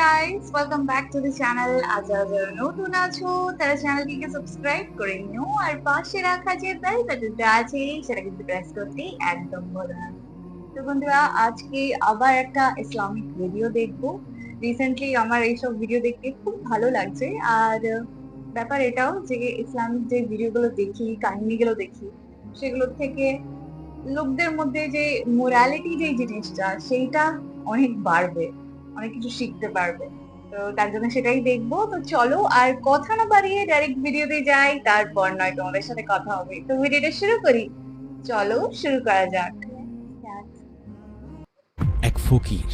Guys welcome back to the channel আজ যারা নতুন আছো, তারা চ্যানেলটিকে সাবস্ক্রাইব করে নিও, আর পাশে রাখা যে বেল বাটনটা আছে, সেটা কিন্তু প্রেস করতে একদম ভুলো না। তো বন্ধুরা, আজকে আবার একটা ইসলামিক ভিডিও দেখব। রিসেন্টলি আমার এইসব ভিডিও দেখতে খুব ভালো লাগছে, আর ব্যাপার এটাও যে ইসলামিক যে ভিডিওগুলো দেখি, কাহিনীগুলো দেখি সেগুলোর থেকে লোকদের মধ্যে যে মোরালিটি যে জিনিসটা, সেইটা অনেক বাড়বে। অনেক কিছু শিখতে পারবে। তো তার জন্য সেটাই দেখব। তো চলো আর কথা না বাড়িয়ে ডাইরেক্ট ভিডিওতে যাই, তারপর নয় তোমাদের সাথে কথা হবে। তো ভিডিওটা শুরু করি। চলো শুরু করা যাক। এক ফকির,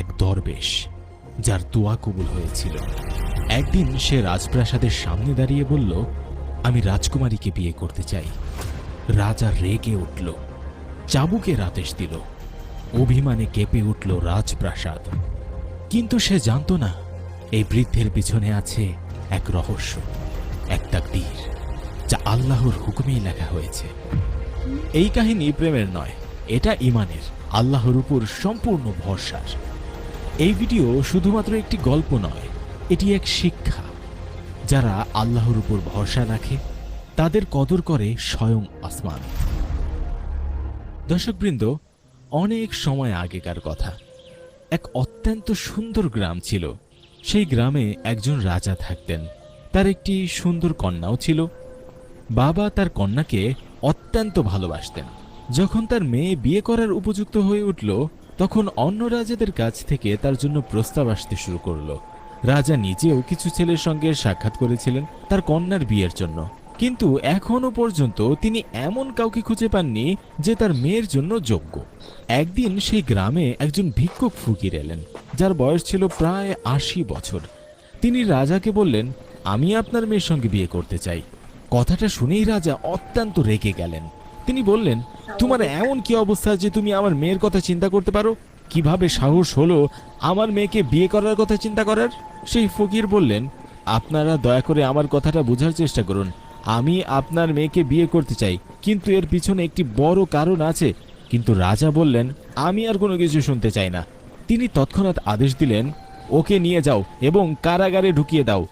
এক দরবেশ, যার দোয়া কবুল হয়েছিল। একদিন সে রাজপ্রাসাদের সামনে দাঁড়িয়ে বলল, আমি রাজকুমারীকে বিয়ে করতে চাই। রাজা রেগে উঠল, চাবুকে রাতেশ দিল। অভিমানে কেঁপে উঠল রাজপ্রাসাদ। কিন্তু সে জানতো না, এই বৃদ্ধের পিছনে আছে এক রহস্য, এক তাকদীর, যা আল্লাহর হুকুমেই লেখা হয়েছে। এই কাহিনী প্রেমের নয়, এটা ইমানের আল্লাহর উপর সম্পূর্ণ ভরসার। এই ভিডিও শুধুমাত্র একটি গল্প নয়, এটি এক শিক্ষা। যারা আল্লাহর উপর ভরসা রাখে, তাদের কদর করে স্বয়ং আসমান। দর্শকবৃন্দ, অনেক সময় আগেকার কথা। এক অত্যন্ত সুন্দর গ্রাম ছিল। সেই গ্রামে একজন রাজা থাকতেন। তার একটি সুন্দর কন্যাও ছিল। বাবা তার কন্যাকে অত্যন্ত ভালোবাসতেন। যখন তার মেয়ে বিয়ে করার উপযুক্ত হয়ে উঠল, তখন অন্য রাজাদের কাছ থেকে তার জন্য প্রস্তাব আসতে শুরু করল। রাজা নিজেও কিছু ছেলের সঙ্গে সাক্ষাৎ করেছিলেন তার কন্যার বিয়ের জন্য। কিন্তু এখনও পর্যন্ত তিনি এমন কাউকে খুঁজে পাননি যে তার মেয়ের জন্য যোগ্য। একদিন সেই গ্রামে একজন ভিক্ষুক ফকির এলেন, যার বয়স ছিল প্রায় আশি বছর। তিনি রাজাকে বললেন, আমি আপনার মেয়ের সঙ্গে বিয়ে করতে চাই। কথাটা শুনেই রাজা অত্যন্ত রেগে গেলেন। তিনি বললেন, তোমার এমন কি অবস্থা যে তুমি আমার মেয়ের কথা চিন্তা করতে পারো? কীভাবে সাহস হলো আমার মেয়েকে বিয়ে করার কথা চিন্তা করার? সেই ফকির বললেন, আপনারা দয়া করে আমার কথাটা বোঝার চেষ্টা করুন। আমি আপনার মেয়েকে বিয়ে করতে চাই, কিন্তু এর পিছনে একটি বড় কারণ আছে। কিন্তু রাজা বললেন, আমি আর কোনো কিছু শুনতে চাই না। তিনি তৎক্ষণাৎ আদেশ দিলেন, ওকে নিয়ে যাও এবং কারাগারে ঢুকিয়ে দাও।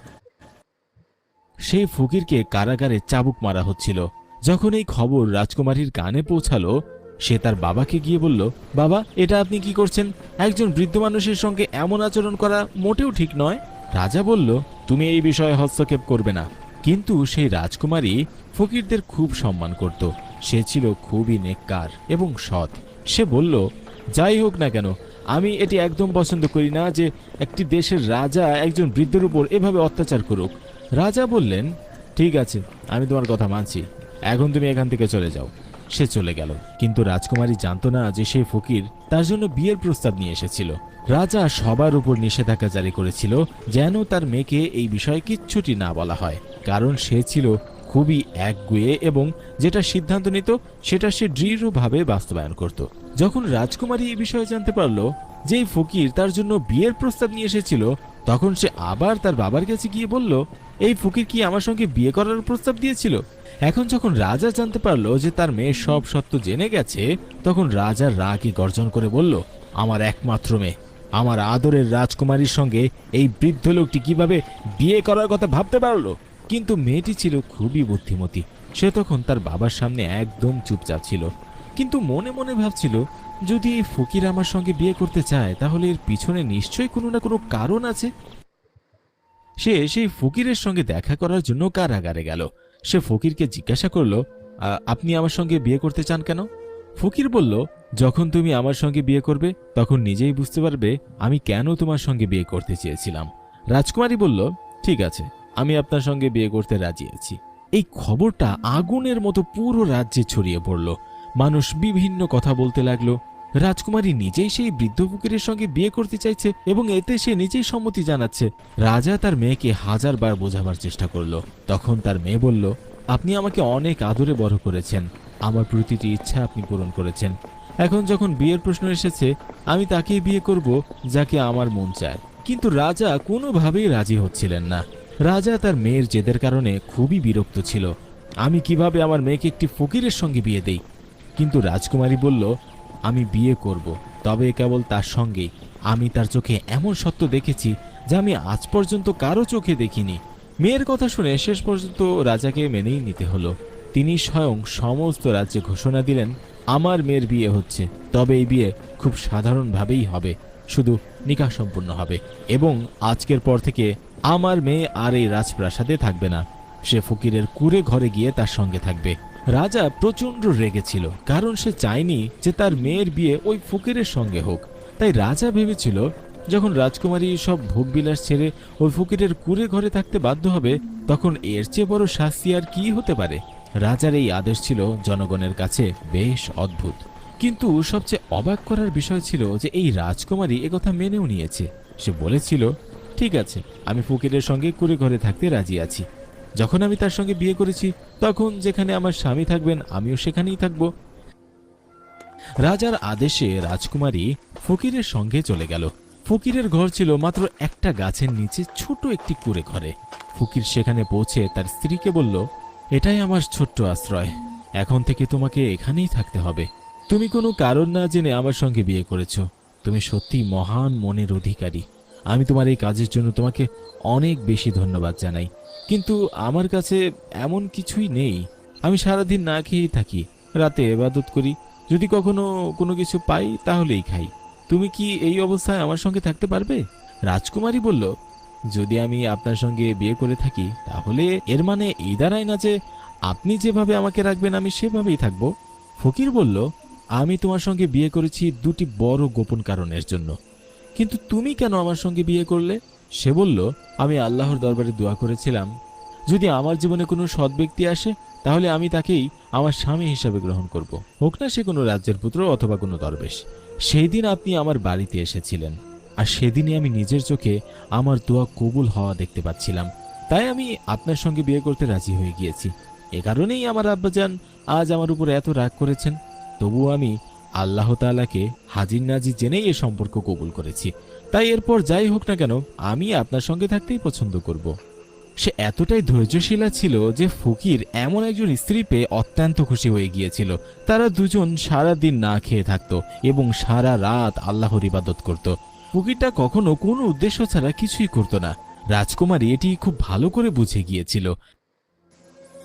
সেই ফকিরকে কারাগারে চাবুক মারা হচ্ছিল। যখন এই খবর রাজকুমারীর কানে পৌঁছালো, সে তার বাবাকে গিয়ে বলল, বাবা, এটা আপনি কি করছেন? একজন বৃদ্ধ মানুষের সঙ্গে এমন আচরণ করা মোটেও ঠিক নয়? রাজা বলল, তুমি এই বিষয়ে হস্তক্ষেপ করবে না। কিন্তু সেই রাজকুমারী ফকিরদের খুব সম্মান করত। সে ছিল খুবই নেককার এবং সৎ। সে বলল, যাই হোক না কেন, আমি এটি একদম পছন্দ করি না যে একটি দেশের রাজা একজন বৃদ্ধের উপর এভাবে অত্যাচার করুক। রাজা বললেন, ঠিক আছে, আমি তোমার কথা মানছি। এখন তুমি এখান থেকে চলে যাও। সে চলে গেল। কিন্তু রাজকুমারী জানতো না যে সেই ফকির তার জন্য বিয়ের প্রস্তাব নিয়ে এসেছিল। রাজা সবার উপর নিষেধাজ্ঞা জারি করেছিল যেন তার মেয়েকে এই বিষয়ে কিচ্ছুটি না বলা হয়। কারণ সে ছিল খুবই একগুয়ে এবং যেটা সিদ্ধান্ত নিত, সেটা সে দৃঢ়ভাবে বাস্তবায়ন করত। যখন রাজকুমারী এই বিষয়ে জানতে পারল যে ফকির তার জন্য বিয়ের প্রস্তাব নিয়ে এসেছিল, তখন সে আবার তার বাবার কাছে গিয়ে বলল, এই ফকির কি আমার সঙ্গে বিয়ে করার প্রস্তাব দিয়েছিল? এখন যখন রাজা জানতে পারল যে তার মেয়ে সব সত্য জেনে গেছে, তখন রাজা রাগে গর্জন করে বলল, আমার একমাত্র মেয়ে। আমার আদরের রাজকুমারীর সঙ্গে এই বৃদ্ধ লোকটি কীভাবে বিয়ে করার কথা ভাবতে পারল? কিন্তু মেয়েটি ছিল খুবই বুদ্ধিমতী। সে তখন তার বাবার সামনে একদম চুপচাপ ছিল। কিন্তু মনে মনে ভাবছিল যদি এই ফকির আমার সঙ্গে বিয়ে করতে চায় তাহলে এর পিছনে নিশ্চয়ই কোনো না কোনো কারণ আছে। সে সেই ফকিরের সঙ্গে দেখা করার জন্য কারাগারে গেল। সে ফকিরকে জিজ্ঞাসা করল "আ, আপনি আমার সঙ্গে বিয়ে করতে চান কেন? ফকির বলল যখন তুমি আমার সঙ্গে বিয়ে করবে তখন নিজেই বুঝতে পারবে আমি কেন তোমার সঙ্গে বিয়ে করতে চেয়েছিলাম। রাজকুমারী বলল ঠিক আছে আমি আপনার সঙ্গে বিয়ে করতে রাজি আছি। এই খবরটা আগুনের মতো পুরো রাজ্যে ছড়িয়ে পড়ল। মানুষ বিভিন্ন কথা বলতে লাগল। রাজকুমারী নিজেই সেই বৃদ্ধ ফকিরের সঙ্গে বিয়ে করতে চাইছে এবং এতে সে নিজেই সম্মতি জানাচ্ছে। রাজা তার মেয়েকে হাজারবার বোঝাবার চেষ্টা করল। তখন তার মেয়ে বলল, আপনি আমাকে অনেক আদরে বড় করেছেন। আমার প্রতিটি ইচ্ছা আপনি পূরণ করেছেন। এখন যখন বিয়ের প্রশ্ন এসেছে, আমি তাকেই বিয়ে করব যাকে আমার মন চায়। কিন্তু রাজা কোনোভাবেই রাজি হচ্ছিলেন না। রাজা তার মেয়ের জেদের কারণে খুবই বিরক্ত ছিল। আমি কীভাবে আমার মেয়েকে একটি ফকিরের সঙ্গে বিয়ে দেই? কিন্তু রাজকুমারী বলল, আমি বিয়ে করব, তবে কেবল তার সঙ্গেই। আমি তার চোখে এমন সত্য দেখেছি যা আমি আজ পর্যন্ত কারও চোখে দেখিনি। মেয়ের কথা শুনে শেষ পর্যন্ত রাজাকে মেনেই নিতে হলো। তিনি স্বয়ং সমস্ত রাজ্যে ঘোষণা দিলেন, আমার মেয়ের বিয়ে হচ্ছে, তবে এই বিয়ে খুব সাধারণভাবেই হবে, শুধু নিকাহ সম্পূর্ণ হবে এবং আজকের পর থেকে আমার মেয়ে আর এই রাজপ্রাসাদে থাকবে না। সে ফকিরের কুড়ে ঘরে গিয়ে তার সঙ্গে থাকবে। রাজা প্রচণ্ড রেগেছিল, কারণ সে চায়নি যে তার মেয়ের বিয়ে ওই ফকিরের সঙ্গে হোক। তাই রাজা ভেবেছিল, যখন রাজকুমারী সব ভোগবিলাস ছেড়ে ওই ফকিরের কুড়ে ঘরে থাকতে বাধ্য হবে, তখন এর চেয়ে বড় শাস্তি আর কি হতে পারে? রাজার এই আদেশ ছিল জনগণের কাছে বেশ অদ্ভুত। কিন্তু সবচেয়ে অবাক করার বিষয় ছিল যে এই রাজকুমারী একথা মেনেও নিয়েছে। সে বলেছিল ঠিক আছে, আমি ফকিরের সঙ্গে কুড়ে ঘরে থাকতে রাজি আছি। যখন আমি তার সঙ্গে বিয়ে করেছি, তখন যেখানে আমার স্বামী থাকবেন, আমিও সেখানেই থাকব। রাজার আদেশে রাজকুমারী ফকিরের সঙ্গে চলে গেল। ফকিরের ঘর ছিল মাত্র একটা গাছের নিচে ছোট একটি কুড়ে ঘরে। ফকির সেখানে পৌঁছে তার স্ত্রীকে বলল, এটাই আমার ছোট্ট আশ্রয়। এখন থেকে তোমাকে এখানেই থাকতে হবে। তুমি কোনো কারণ না জেনে আমার সঙ্গে বিয়ে করেছ। তুমি সত্যি মহান মনের অধিকারী। আমি তোমার এই কাজের জন্য তোমাকে অনেক বেশি ধন্যবাদ জানাই। কিন্তু আমার কাছে এমন কিছুই নেই। আমি সারাদিন না খেয়েই থাকি, রাতে এবাদত করি। যদি কখনো কোনো কিছু পাই, তাহলেই খাই। তুমি কি এই অবস্থায় আমার সঙ্গে থাকতে পারবে? রাজকুমারী বলল, যদি আমি আপনার সঙ্গে বিয়ে করে থাকি, তাহলে এর মানে এই দাঁড়ায় না যে আপনি যেভাবে আমাকে রাখবেন, আমি সেভাবেই থাকব। ফকির বলল, আমি তোমার সঙ্গে বিয়ে করেছি দুটি বড় গোপন কারণের জন্য। কিন্তু তুমি কেন আমার সঙ্গে বিয়ে করলে? সে বলল, আমি আল্লাহর দরবারে দোয়া করেছিলাম। যদি আমার জীবনে কোনো সৎ ব্যক্তি আসে, তাহলে আমি তাকেই আমার স্বামী হিসাবে গ্রহণ করব। হোক না সে কোনো রাজ্যের পুত্র অথবা কোনো দরবেশ। সেই দিন আপনি আমার বাড়িতে এসেছিলেন, আর সেদিনই আমি নিজের চোখে আমার দোয়া কবুল হওয়া দেখতে পাচ্ছিলাম। তাই আমি আপনার সঙ্গে বিয়ে করতে রাজি হয়ে গিয়েছি। এ কারণেই আমার আব্বাজান আজ আমার উপর এত রাগ করেছেন। তবুও আমি আল্লাহ তাআলাকে হাজির নাজির জেনেই এ সম্পর্ক কবুল করেছি। তাই এরপর যাই হোক না কেন, আমি আপনার সঙ্গে থাকতেই পছন্দ করব। সে এতটাই ধৈর্যশীলা ছিল যে ফকির এমন একজন স্ত্রী পেয়ে অত্যন্ত খুশি হয়ে গিয়েছিল। তারা দুজন সারা দিন না খেয়ে থাকতো এবং সারা রাত আল্লাহর ইবাদত করত। ফকিরটা কখনো কোনো উদ্দেশ্য ছাড়া কিছুই করত না। রাজকুমারী এটি খুব ভালো করে বুঝে গিয়েছিল।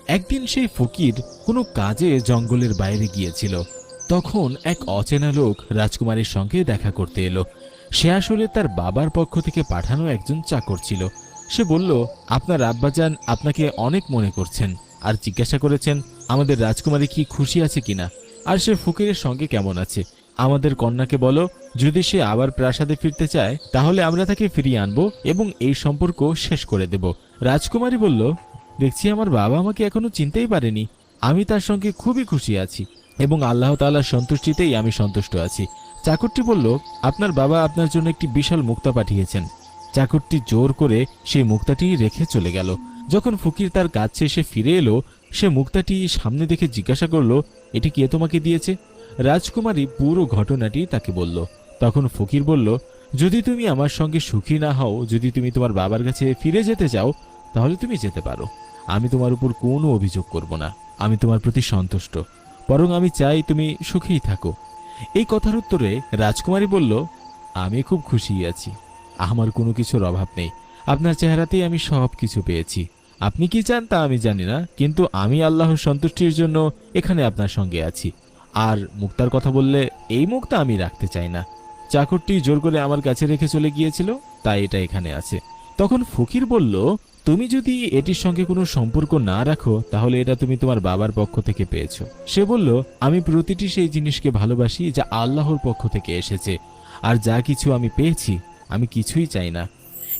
একদিন সেই ফকির কোনো কাজে জঙ্গলের বাইরে গিয়েছিল। তখন এক অচেনা লোক রাজকুমারীর সঙ্গে দেখা করতে এলো। সে আসলে তার বাবার পক্ষ থেকে পাঠানো একজন চাকর ছিল। সে বলল, আপনার আব্বাজান আপনাকে অনেক মনে করছেন আর জিজ্ঞাসা করেছেন, আমাদের রাজকুমারী কি খুশি আছে কিনা? আর সে ফকিরের সঙ্গে কেমন আছে? আমাদের কন্যাকে বলো, যদি সে আবার প্রাসাদে ফিরতে চায়, তাহলে আমরা তাকে ফিরিয়ে আনব এবং এই সম্পর্ক শেষ করে দেব। রাজকুমারী বলল, দেখছি আমার বাবা আমাকে এখনও চিনতেই পারেনি। আমি তার সঙ্গে খুবই খুশি আছি। এবং আল্লাহ তাআলার সন্তুষ্টিতেই আমি সন্তুষ্ট আছি। চাকরটি বলল, আপনার বাবা আপনার জন্য একটি বিশাল মুক্তা পাঠিয়েছেন। চাকরটি জোর করে সেই মুক্তাটি রেখে চলে গেল। যখন ফকির তার কাজ শেষে ফিরে এলো, সে মুক্তাটি সামনে দেখে জিজ্ঞাসা করল, এটি কে তোমাকে দিয়েছে? রাজকুমারী পুরো ঘটনাটি তাকে বলল। তখন ফকির বলল, যদি তুমি আমার সঙ্গে সুখী না হও, যদি তুমি তোমার বাবার কাছে ফিরে যেতে চাও, তাহলে তুমি যেতে পারো। আমি তোমার উপর কোনো অভিযোগ করব না। আমি তোমার প্রতি সন্তুষ্ট। বরং আমি চাই তুমি সুখেই থাকো। এই কথার উত্তরে রাজকুমারী বলল, আমি খুব খুশি আছি। আমার কোনো কিছুর অভাব নেই। আপনার চেহারাতেই আমি সব কিছু পেয়েছি। আপনি কি চান তা আমি জানি না, কিন্তু আমি আল্লাহর সন্তুষ্টির জন্য এখানে আপনার সঙ্গে আছি। আর মুক্তার কথা বললে এই মুক্তা আমি রাখতে চাই না। চাকরটি জোর করে আমার কাছে রেখে চলে গিয়েছিল, তাই এটা এখানে আছে। তখন ফকির বলল তুমি যদি এটির সঙ্গে কোনো সম্পর্ক না রাখো, তাহলে এটা তুমি তোমার বাবার পক্ষ থেকে পেয়েছ। সে বলল, আমি প্রতিটি সেই জিনিসকে ভালোবাসি যা আল্লাহর পক্ষ থেকে এসেছে, আর যা কিছু আমি পেয়েছি, আমি কিছুই চাই না।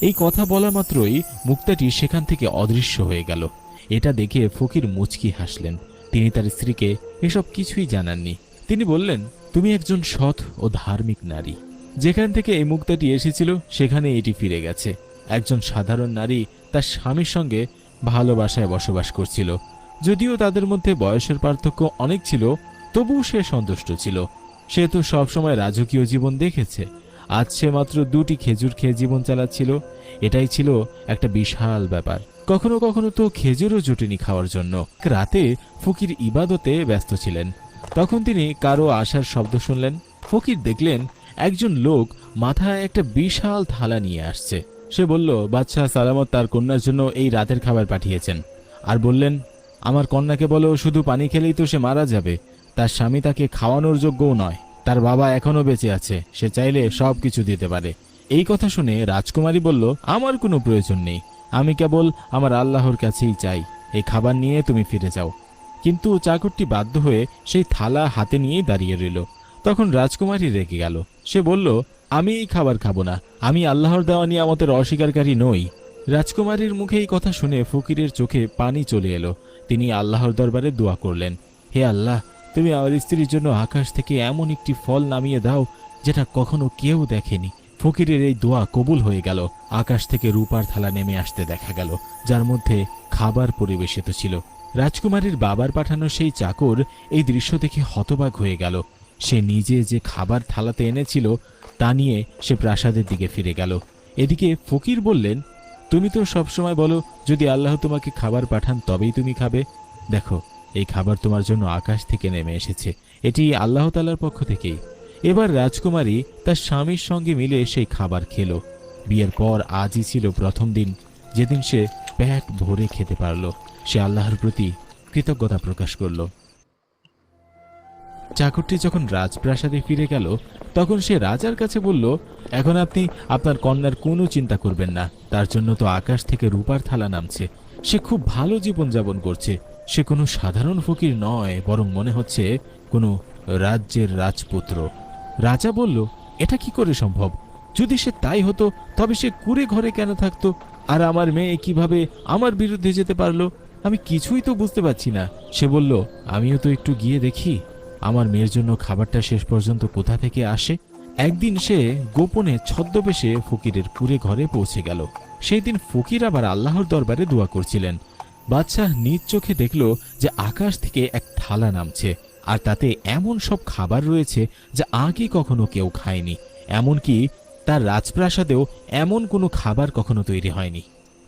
এই কথা বলা মাত্রই মুক্তাটি সেখান থেকে অদৃশ্য হয়ে গেল। এটা দেখে ফকির মুচকি হাসলেন। তিনি তার স্ত্রীকে এসব কিছুই জানাননি। তিনি বললেন, তুমি একজন সৎ ও ধার্মিক নারী। যেখান থেকে এই মুক্তাটি এসেছিল, সেখানে এটি ফিরে গেছে। একজন সাধারণ নারী তার স্বামীর সঙ্গে ভালোবাসায় বসবাস করছিল। যদিও তাদের মধ্যে বয়সের পার্থক্য অনেক ছিল, তবুও সে সন্তুষ্ট ছিল। সে তো সবসময় রাজকীয় জীবন দেখেছে। আজ সে মাত্র দুটি খেজুর খেয়ে জীবন চালাচ্ছিল। এটাই ছিল একটা বিশাল ব্যাপার। কখনো কখনো তো খেজুরও জুটেনি খাওয়ার জন্য। রাতে ফকির ইবাদতে ব্যস্ত ছিলেন। তখন তিনি কারও আসার শব্দ শুনলেন। ফকির দেখলেন, একজন লোক মাথায় একটা বিশাল থালা নিয়ে আসছে। সে বলল, বাদশাহ সালামত তার কন্যার জন্য এই রাতের খাবার পাঠিয়েছেন। আর বললেন, আমার কন্যাকে বলো, শুধু পানি খেলেই তো সে মারা যাবে। তার স্বামী তাকে খাওয়ানোর যোগ্যও নয়। তার বাবা এখনও বেঁচে আছে। সে চাইলে সব কিছু দিতে পারে। এই কথা শুনে রাজকুমারী বলল, আমার কোনো প্রয়োজন নেই। আমি কেবল আমার আল্লাহর কাছেই চাই। এই খাবার নিয়ে তুমি ফিরে যাও। কিন্তু চাকরটি বাধ্য হয়ে সেই থালা হাতে নিয়েই দাঁড়িয়ে রইল। তখন রাজকুমারী রেগে গেল। সে বলল আমি এই খাবার খাব না। আমি আল্লাহর দেওয়া নিয়ামতের অস্বীকারী নই। রাজকুমারীর মুখে এই কথা শুনে ফকিরের চোখে পানি চলে এলো। তিনি আল্লাহর দরবারে দোয়া করলেন, হে আল্লাহ, তুমি আমার স্ত্রীর জন্য আকাশ থেকে এমন একটি ফল নামিয়ে দাও, যেটা কখনো কেউ দেখেনি। ফকিরের এই দোয়া কবুল হয়ে গেল। আকাশ থেকে রূপার থালা নেমে আসতে দেখা গেল, যার মধ্যে খাবার পরিবেশিত ছিল। রাজকুমারীর বাবার পাঠানো সেই চাকর এই দৃশ্য দেখে হতবাক হয়ে গেল। সে নিজে যে খাবার থালাতে এনেছিল তা নিয়ে সে প্রাসাদের দিকে ফিরে গেল। এদিকে ফকির বললেন, তুমি তো সবসময় বলো, যদি আল্লাহ তোমাকে খাবার পাঠান তবেই তুমি খাবে। দেখো, এই খাবার তোমার জন্য আকাশ থেকে নেমে এসেছে। এটি আল্লাহ তালার পক্ষ থেকেই। এবার রাজকুমারী তার স্বামীর সঙ্গে মিলে সেই খাবার খেলো। বিয়ের পর আজই ছিল প্রথম দিন। যেদিন সে পেট ভরে খেতে পারল, সে আল্লাহর প্রতি কৃতজ্ঞতা প্রকাশ করল। চাকরটি যখন রাজপ্রাসাদে ফিরে গেল, তখন সে রাজার কাছে বলল, এখন আপনি আপনার কন্যার কোনো চিন্তা করবেন না, তার জন্য তো আকাশ থেকে রূপার থালা নামছে। সে খুব ভালো জীবনযাপন করছে। সে কোনো সাধারণ ফকির নয়, বরং মনে হচ্ছে কোনো রাজ্যের রাজপুত্র। রাজা বলল, এটা কি করে সম্ভব? যদি সে তাই হতো, তবে সে কুড়ে ঘরে কেন থাকতো? আর আমার মেয়ে কীভাবে আমার বিরুদ্ধে যেতে পারল? আমি কিছুই তো বুঝতে পারছি না। সে বলল, আমিও তো একটু গিয়ে দেখি। আমার মেয়ের জন্য খাবারটা শেষ পর্যন্ত কোথা থেকে আসে? একদিন সে গোপনে ছদ্মবেশে ফকিরের কুড়ে ঘরে পৌঁছে গেল। সেই দিন ফকির আবার আল্লাহর দরবারে দোয়া করছিলেন। বাদশাহ নিজ চোখে দেখল যে আকাশ থেকে এক থালা নামছে, আর তাতে এমন সব খাবার রয়েছে যা আগে কখনো কেউ খায়নি, এমনকি তার রাজপ্রাসাদেও এমন কোনো খাবার কখনো তৈরি হয়নি।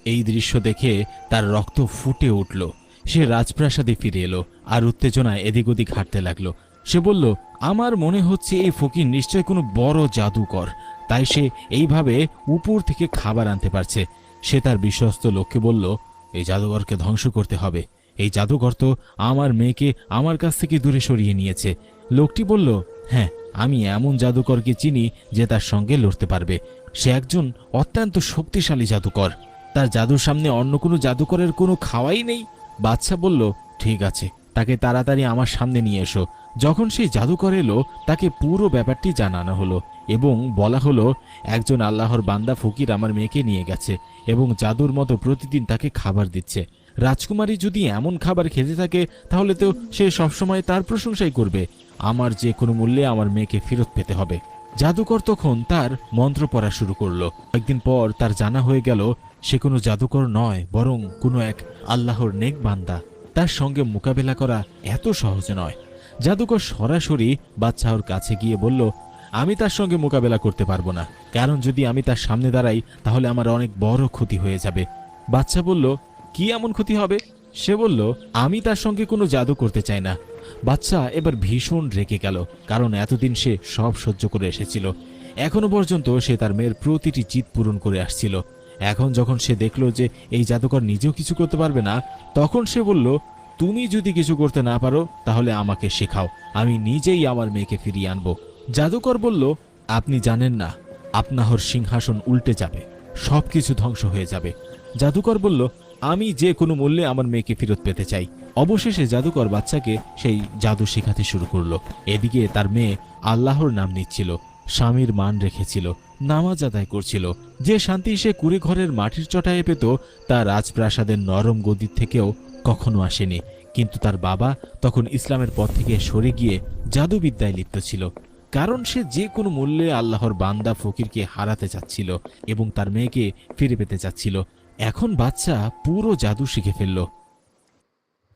এই দৃশ্য দেখে তার রক্ত ফুটে উঠল। সে রাজপ্রাসাদে ফিরে এলো আর উত্তেজনায় এদিক ওদিক হাঁটতে লাগল। সে বলল, আমার মনে হচ্ছে এই ফকির নিশ্চয় কোনো বড় জাদুকর। তাই সে এইভাবে উপর থেকে খাবার আনতে পারছে। সে তার বিশ্বস্ত লোককে বলল, এই জাদুঘরকে ধ্বংস করতে হবে। এই জাদুঘর তো আমার মেয়েকে আমার কাছ থেকে দূরে সরিয়ে নিয়েছে। লোকটি বলল হ্যাঁ আমি এমন জাদুকরকে চিনি যে তার সঙ্গে লড়তে পারবে। সে একজন অত্যন্ত শক্তিশালী জাদুকর। তার জাদুর সামনে অন্য কোনো জাদুকরের কোনো খাওয়াই নেই। বাদশা বলল, ঠিক আছে, তাকে তাড়াতাড়ি আমার সামনে নিয়ে এসো। যখন সেই জাদুকর এলো, তাকে পুরো ব্যাপারটি জানানো হলো এবং বলা হলো, একজন আল্লাহর বান্দা ফকির আমার মেয়েকে নিয়ে গেছে এবং জাদুর মতো প্রতিদিন তাকে খাবার দিচ্ছে। রাজকুমারী যদি এমন খাবার খেতে থাকে, তাহলে তো সে সবসময় তার প্রশংসাই করবে। আমার যে কোনো মূল্যে আমার মেয়েকে ফেরত পেতে হবে। জাদুকর তখন তার মন্ত্র পড়া শুরু করল। একদিন পর তার জানা হয়ে গেল সে কোনো জাদুকর নয়, বরং কোনো এক আল্লাহর নেক বান্দা। তার সঙ্গে মোকাবেলা করা এত সহজ নয়। জাদুকর সরাসরি বাদশাহর কাছে গিয়ে বলল, আমি তার সঙ্গে মোকাবেলা করতে পারব না। কারণ যদি আমি তার সামনে দাঁড়াই, তাহলে আমার অনেক বড় ক্ষতি হয়ে যাবে। বাচ্চা বলল, কি এমন ক্ষতি হবে? সে বলল, আমি তার সঙ্গে কোনো জাদু করতে চাই না। বাচ্চা এবার ভীষণ রেগে গেল, কারণ এতদিন সে সব সহ্য করে এসেছিল। এখনও পর্যন্ত সে তার মেয়ের প্রতিটি জিত পূরণ করে আসছিল। এখন যখন সে দেখল যে এই জাদুকর নিজেও কিছু করতে পারবে না, তখন সে বলল, তুমি যদি কিছু করতে না পারো, তাহলে আমাকে শেখাও। আমি নিজেই আমার মেয়েকে ফিরিয়ে আনব। জাদুকর বলল, আপনি জানেন না, আপনাহর সিংহাসন উল্টে যাবে, সবকিছু ধ্বংস হয়ে যাবে। জাদুকর বলল, আমি যে কোনো মূল্যে আমার মেয়েকে ফেরত পেতে চাই। অবশেষে জাদুকর বাচ্চাকে সেই জাদু শেখাতে শুরু করল। এদিকে তার মেয়ে আল্লাহর নাম নিচ্ছিল, স্বামীর মান রেখেছিল নামাজ আদায় করছিল। যে শান্তি সে কুড়ে ঘরের মাটির চটায়ে পেত, তা রাজপ্রাসাদের নরম গদির থেকেও কখনো আসেনি। কিন্তু তার বাবা তখন ইসলামের পথ থেকে সরে গিয়ে জাদুবিদ্যায় লিপ্ত ছিল। কারণ সে যে কোনো মূল্যে আল্লাহর বান্দা ফকিরকে হারাতে চাচ্ছিল এবং তার মেয়েকে ফিরে পেতে চাচ্ছিল। এখন বাচ্চা পুরো জাদু শিখে ফেলল।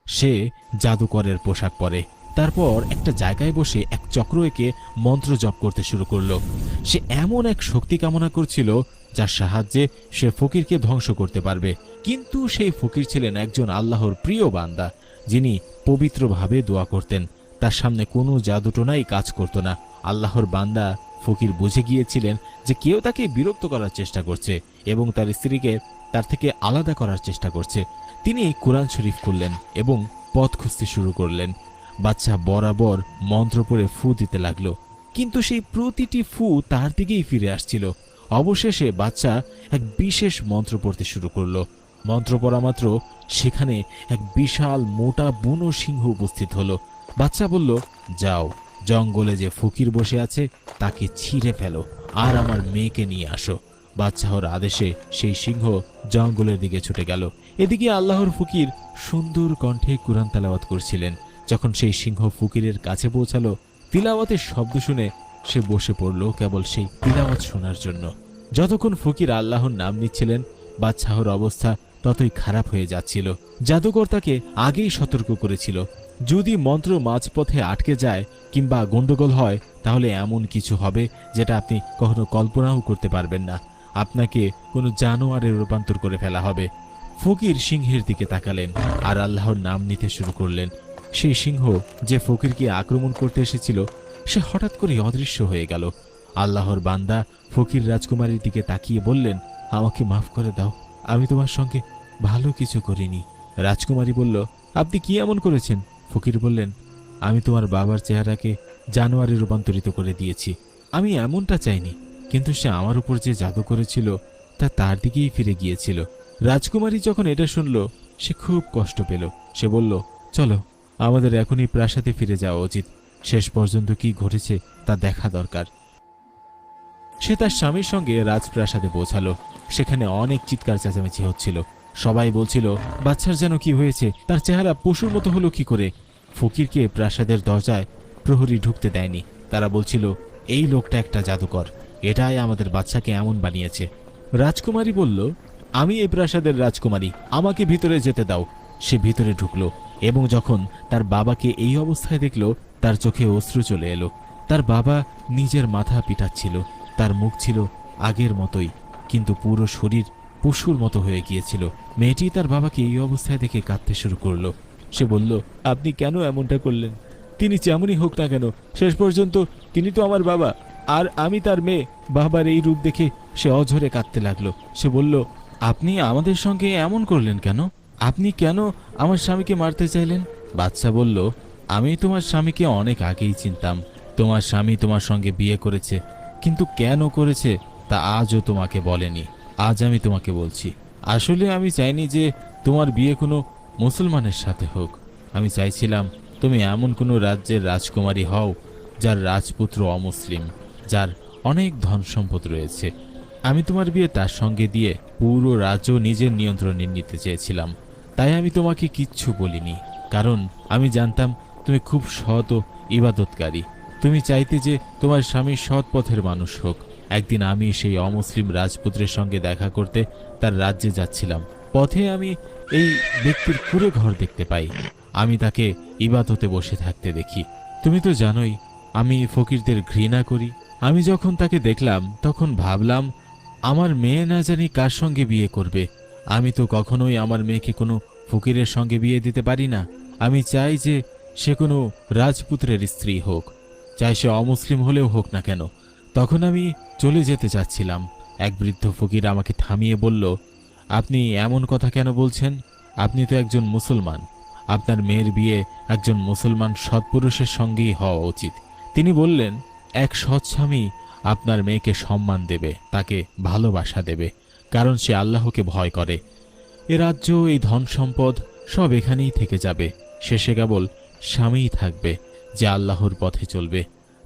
সে জাদুকরের পোশাক পরে। তারপর একটা জায়গায় বসে এক চক্র এঁকে মন্ত্র জপ করতে শুরু করল। সে এমন এক শক্তি কামনা করছিল, যার সাহায্যে সে ফকিরকে ধ্বংস করতে পারবে। কিন্তু সেই ফকির ছিলেন একজন আল্লাহর প্রিয় বান্দা, যিনি পবিত্রভাবে দোয়া করতেন। তার সামনে কোনো জাদুটোনাই কাজ করতো না। আল্লাহর বান্দা ফকির বুঝে গিয়েছিলেন যে কেউ তাকে বিরক্ত করার চেষ্টা করছে এবং তার স্ত্রীকে তার থেকে আলাদা করার চেষ্টা করছে। তিনি কোরআন শরীফ খুললেন এবং পথ খুঁজতে শুরু করলেন। বাচ্চা বরাবর মন্ত্র পড়ে ফু দিতে লাগল। কিন্তু সেই প্রতিটি ফু তার দিকেই ফিরে আসছিল। অবশেষে বাচ্চা এক বিশেষ মন্ত্র পড়তে শুরু করল। মন্ত্র পড়া মাত্র সেখানে এক বিশাল মোটা বুনো সিংহ উপস্থিত হলো। বাচ্চা বলল, যাও, জঙ্গলে যে ফকির বসে আছে, তাকে ছিঁড়ে ফেলো আর আমার মেয়েকে নিয়ে আসো। বাচ্চা ওর আদেশে সেই সিংহ জঙ্গলের দিকে ছুটে গেল। এদিকে আল্লাহর ফকির সুন্দর কণ্ঠে কুরআন তালাওয়াত করছিলেন। যখন সেই সিংহ ফকিরের কাছে পৌঁছালো, তিলাওয়াতের শব্দ শুনে সে বসে পড়ল কেবল সেই তিলাওয়াত শোনার জন্য। যতক্ষণ ফকির আল্লাহর নাম নিচ্ছিলেন বাচ্চাহর অবস্থা ততই খারাপ হয়ে যাচ্ছিল। জাদুকর তাকে আগেই সতর্ক করেছিল। যদি মন্ত্র মাঝপথে আটকে যায় কিংবা গন্ডগোল হয়, তাহলে এমন কিছু হবে যেটা আপনি কখনো কল্পনাও করতে পারবেন না। আপনাকে কোনো জানোয়ারে রূপান্তর করে ফেলা হবে। ফকির সিংহের দিকে তাকালেন আর আল্লাহর নাম নিতে শুরু করলেন। সেই সিংহ যে ফকিরকে আক্রমণ করতে এসেছিল, সে হঠাৎ করে অদৃশ্য হয়ে গেল। আল্লাহর বান্দা ফকির রাজকুমারীর দিকে তাকিয়ে বললেন, আমাকে মাফ করে দাও, আমি তোমার সঙ্গে ভালো কিছু করিনি। রাজকুমারী বলল, আপনি কি এমন করেছেন? ফকির বললেন, আমি তোমার বাবার চেহারাকে জানোয়ারে রূপান্তরিত করে দিয়েছি। আমি এমনটা চাইনি, কিন্তু সে আমার উপর যে জাদু করেছিল, তা তার দিকেই ফিরে গিয়েছিল। রাজকুমারী যখন এটা শুনল, সে খুব কষ্ট পেল। সে বলল, চলো আমাদের এখনই প্রাসাদে ফিরে যাওয়া উচিত। শেষ পর্যন্ত কি ঘটেছে তা দেখা দরকার। সে তার স্বামীর সঙ্গে রাজপ্রাসাদে পৌঁছালো। সেখানে অনেক চিৎকার চেঁচামেচি হচ্ছিল। সবাই বলছিল, বাচ্চার যেন কি হয়েছে? তার চেহারা পশুর মতো হলো কি করে? ফকিরকে প্রাসাদের দরজায় প্রহরী ঢুকতে দেয়নি। তারা বলছিল, এই লোকটা একটা জাদুকর। এটাই আমাদের বাচ্চাকে এমন বানিয়েছে। রাজকুমারী বলল, আমি এই প্রাসাদের রাজকুমারী। আমাকে ভিতরে যেতে দাও। সে ভিতরে ঢুকলো। এবং যখন তার বাবাকে এই অবস্থায় দেখল, তার চোখে অশ্রু চলে এলো। তার বাবা নিজের মাথা পিটাচ্ছিল। তার মুখ ছিল আগের মতোই, কিন্তু পুরো শরীর পশুর মতো হয়ে গিয়েছিল। মেয়েটি তার বাবাকে এই অবস্থায় দেখে কাঁদতে শুরু করল। সে বলল, আপনি কেন এমনটা করলেন? তিনি যেমনই হোক না কেন, শেষ পর্যন্ত তিনি তো আমার বাবা। আর আমি তার মেয়ে। বাবার এই রূপ দেখে সে অঝরে কাঁদতে লাগল। সে বলল, আপনি আমাদের সঙ্গে এমন করলেন কেন? আপনি কেন আমার স্বামীকে মারতে চাইলেন? বাচ্চা বলল, আমি তোমার স্বামীকে অনেক আগেই চিনতাম। তোমার স্বামী তোমার সঙ্গে বিয়ে করেছে, কিন্তু কেন করেছে তা আজও তোমাকে বলেনি। আজ আমি তোমাকে বলছি, আসলে আমি চাইনি যে তোমার বিয়ে কোনো মুসলমানের সাথে হোক। আমি চাইছিলাম তুমি এমন কোনো রাজ্যের রাজকুমারী হও, যার রাজপুত্র অমুসলিম, যার অনেক ধন সম্পদ রয়েছে। আমি তোমার বিয়ে তার সঙ্গে দিয়ে পুরো রাজ্য নিজের নিয়ন্ত্রণে নিতে চেয়েছিলাম। তাই আমি তোমাকে কিচ্ছু বলিনি, কারণ আমি জানতাম তুমি খুব সৎ ও ইবাদতকারী। তুমি চাইতে যে তোমার স্বামী সৎ পথের মানুষ হোক। একদিন আমি সেই অমুসলিম রাজপুত্রের সঙ্গে দেখা করতে তার রাজ্যে যাচ্ছিলাম। পথে আমি এই ব্যক্তির কুড়ে ঘর দেখতে পাই। আমি তাকে ইবাদতে বসে থাকতে দেখি। তুমি তো জানোই, আমি ফকিরদের ঘৃণা করি। আমি যখন তাকে দেখলাম, তখন ভাবলাম, আমার মেয়ে না জানি কার সঙ্গে বিয়ে করবে। আমি তো কখনোই আমার মেয়েকে কোনো ফকিরের সঙ্গে বিয়ে দিতে পারি না। আমি চাই যে সে কোনো রাজপুত্রের স্ত্রী হোক। চাই সে অমুসলিম হলেও হোক না কেন। তখন আমি চলে যেতে চাচ্ছিলাম। এক বৃদ্ধ ফকির আমাকে থামিয়ে বলল, আপনি এমন কথা কেন বলছেন? আপনি তো একজন মুসলমান। আপনার মেয়ের বিয়ে একজন মুসলমান সৎপুরুষের সঙ্গেই হওয়া উচিত। তিনি বললেন, এক সৎ স্বামী আপনার মেয়েকে সম্মান দেবে, তাকে ভালোবাসা দেবে। কারণ সে আল্লাহকে ভয় করে। এ রাজ্য, এই ধন সম্পদ সব এখানেই থেকে যাবে। শেষে কেবল স্বামীই থাকবে, যে আল্লাহর পথে চলবে।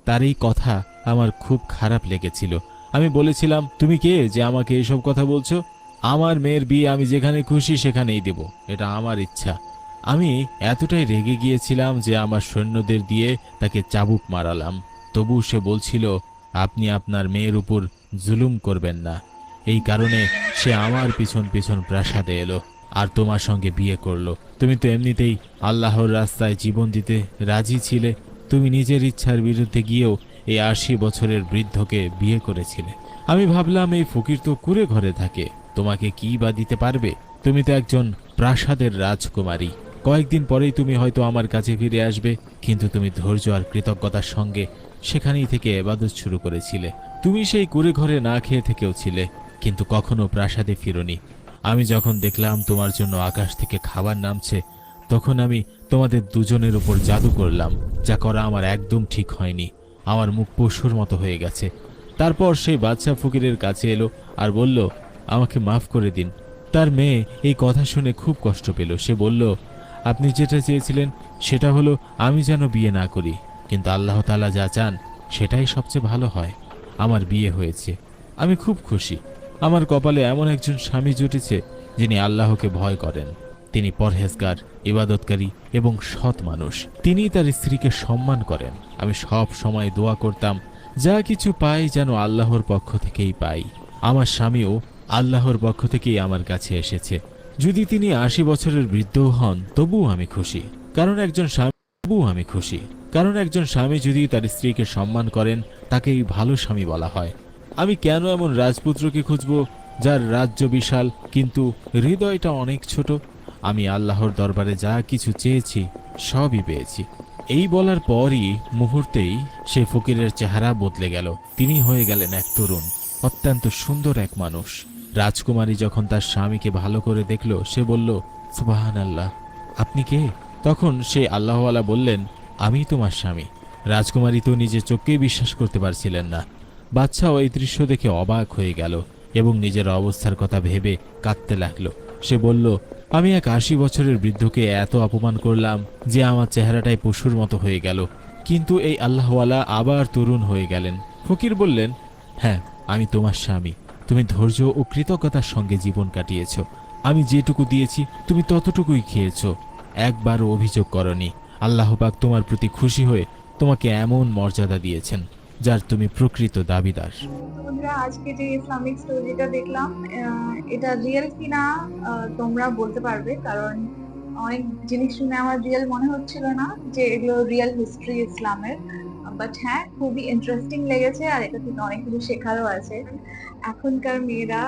তার এই কথা আমার খুব খারাপ লেগেছিল। আমি বলেছিলাম, তুমি কে যে আমাকে এসব কথা বলছো? আমার মেয়ের বিয়ে আমি যেখানে খুশি সেখানেই দেব। এটা আমার ইচ্ছা। আমি এতটাই রেগে গিয়েছিলাম যে আমার সৈন্যদের দিয়ে তাকে চাবুক মারালাম। তবু সে বলছিল, আপনি আপনার মেয়ের উপর জুলুম করবেন না। এই কারণে সে আমার পিছন পিছন প্রাসাদে এলো আর তোমার সঙ্গে বিয়ে করল। তুমি তো এমনিতেই আল্লাহর রাস্তায় জীবন দিতে রাজি ছিলে। তুমি নিজের ইচ্ছার বিরুদ্ধে গিয়েও এই আশি বছরের বৃদ্ধকে বিয়ে করেছিলে। আমি ভাবলাম এই ফকির তো কুড়ে ঘরে থাকে। তোমাকে কি বা দিতে পারবে? তুমি তো একজন প্রাসাদের রাজকুমারী। কয়েকদিন পরেই তুমি হয়তো আমার কাছে ফিরে আসবে, কিন্তু তুমি ধৈর্য আর কৃতজ্ঞতার সঙ্গে সেখানেই থেকে এবাদত শুরু করেছিলে। তুমি সেই কুড়ে ঘরে না খেয়ে থেকেও ছিলে। কিন্তু কখনো প্রাসাদে ফিরোনি। আমি যখন দেখলাম তোমার জন্য আকাশ থেকে খাবার নামছে, তখন আমি তোমাদের দুজনের উপর জাদু করলাম, যা করা আমার একদম ঠিক হয়নি। আমার মুখ পশুর মতো হয়ে গেছে। তারপর সেই বাদশা ফকিরের কাছে এলো আর বলল, আমাকে মাফ করে দিন। তার মেয়ে এই কথা শুনে খুব কষ্ট পেল। সে বলল, আপনি যেটা চেয়েছিলেন, সেটা হলো আমি যেন বিয়ে না করি। কিন্তু আল্লাহ তাআলা যা চান, সেটাই সবচেয়ে ভালো হয়। আমার বিয়ে হয়েছে। আমি খুব খুশি। আমার কপালে এমন একজন স্বামী জুটেছে যিনি আল্লাহকে ভয় করেন। তিনি পরহেজগার, ইবাদতকারী এবং সৎ মানুষ। তিনি তার স্ত্রীকে সম্মান করেন। আমি সব সময় দোয়া করতাম, যা কিছু পাই যেন আল্লাহর পক্ষ থেকেই পাই। আমার স্বামীও আল্লাহর পক্ষ থেকেই আমার কাছে এসেছে। যদি তিনি আশি বছরের বৃদ্ধও হন, তবুও আমি খুশি। কারণ একজন স্বামী, তবুও আমি খুশি। কারণ একজন স্বামী যদি তার স্ত্রীকে সম্মান করেন, তাকেই ভালো স্বামী বলা হয়। আমি কেন এমন রাজপুত্রকে খুঁজব, যার রাজ্য বিশাল, কিন্তু হৃদয়টা অনেক ছোট? আমি আল্লাহর দরবারে যা কিছু চেয়েছি, সবই পেয়েছি। এই বলার পরই মুহূর্তেই সে ফকিরের চেহারা বদলে গেল। তিনি হয়ে গেলেন এক তরুণ, অত্যন্ত সুন্দর এক মানুষ। রাজকুমারী যখন তার স্বামীকে ভালো করে দেখল, সে বলল সুবাহান আল্লাহ আপনি কে? তখন সেই আল্লাহওয়ালা বললেন, আমি তোমার স্বামী। রাজকুমারী তো নিজের চোখকেই বিশ্বাস করতে পারছিলেন না। বাচ্চাও এই দৃশ্য দেখে অবাক হয়ে গেল এবং নিজের অবস্থার কথা ভেবে কাঁদতে লাগল। সে বলল, আমি এক আশি বছরের বৃদ্ধকে এত অপমান করলাম যে আমার চেহারাটাই পশুর মতো হয়ে গেল। কিন্তু এই আল্লাহওয়ালা আবার তরুণ হয়ে গেলেন। ফকির বললেন হ্যাঁ আমি তোমার স্বামী। তুমি ধৈর্য ও কৃতজ্ঞতার সঙ্গে জীবন কাটিয়েছ। আমি যেটুকু দিয়েছি, তুমি ততটুকুই খেয়েছ। একবারও অভিযোগ করনি। আল্লাহ পাক তোমার প্রতি খুশি হয়ে তোমাকে এমন মর্যাদা দিয়েছেন। যার তুমি প্রকৃত দাবিদার। বন্ধুরা, আজকে যে ইসলামিক স্টোরিটা দেখলাম এটা রিয়েল কিনা তোমরা বলতে পারবে, কারণ অনেক জিনিস শুনে আমার রিয়েল মনে হচ্ছিল না যে এগুলো রিয়েল হিস্ট্রি ইসলামের। বাট হ্যাঁ খুবই ইন্টারেস্টিং লেগেছে আর এটা থেকে অনেক কিছু শেখারও আছে। এখনকার মেয়েরা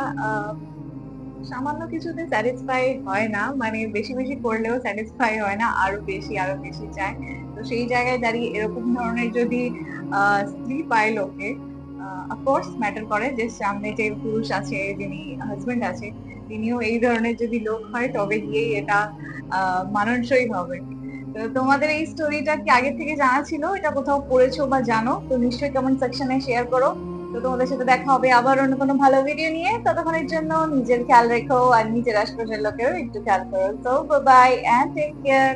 সামান্য কিছুতে স্যাটিসফাই হয় না মানে বেশি বেশি করলেও স্যাটিসফাই হয় না, আরও বেশি আরও বেশি চায়। তো সেই জায়গায় দাঁড়িয়ে এরকম ধরনের যদি স্ত্রী পায় লোকে অফকোর্স ম্যাটার করে যে সামনে যে পুরুষ আছে যিনি হাজবেন্ড আছে তিনিও এই ধরনের যদি লোক হয় তবে গিয়েই এটা আহ, মানানসই হবে। তো তোমাদের এই স্টোরিটা কি আগে থেকে জানা ছিল? এটা কোথাও পড়েছো বা জানো? তো নিশ্চয়ই কমেন্ট সেকশনে শেয়ার করো। তো তোমাদের সাথে দেখা হবে আবার অন্য কোনো ভালো ভিডিও নিয়ে। ততক্ষণের জন্য নিজের খেয়াল রেখো আর নিজের আশপাশের লোকেরও একটু খেয়াল করো। তো বাই অ্যান্ড টেক কেয়ার